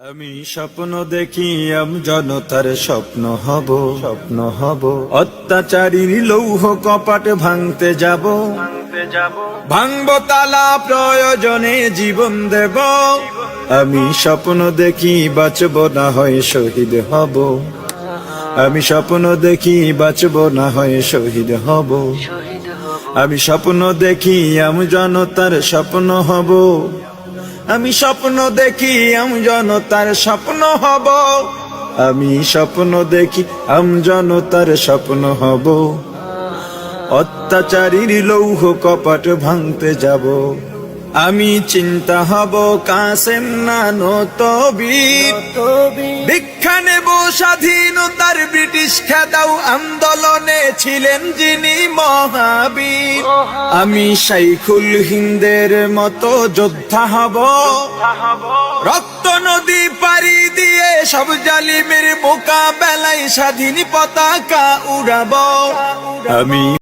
আমি স্বপ্ন দেখি আম জনতার স্বপ্ন হব স্বপ্ন হব। অত্যাচারীর লৌহ কপাট ভাঙতে যাব। ভাঙব তালা প্রয়োজনে জীবন দেব। আমি স্বপ্ন দেখি বাঁচব না হয় শহীদ হব। আমি স্বপ্ন দেখি বাঁচব না হয় শহীদ হব। আমি স্বপ্ন দেখি আম জনতার স্বপ্ন হব। আমি স্বপ্ন দেখি আম জনতার স্বপ্ন হব। আমি স্বপ্ন দেখি আম জনতার স্বপ্ন হব। অত্যাচারীর লৌহ কপাট ভাঙতে যাব। আমি চিন্তা হব কাসেম নানো তবির। দীক্ষা নেব স্বাধীনতার ব্রিটিশ খেদাও আন্দোলনে। ছিলেন যিনি মহাবীর। আমি শাইখুল হিন্দের মতো যোদ্ধা হব। রক্ত নদী পারি দিয়ে সব জালিমের মোকাবেলায় স্বাধীন পতাকা উড়াব। আমি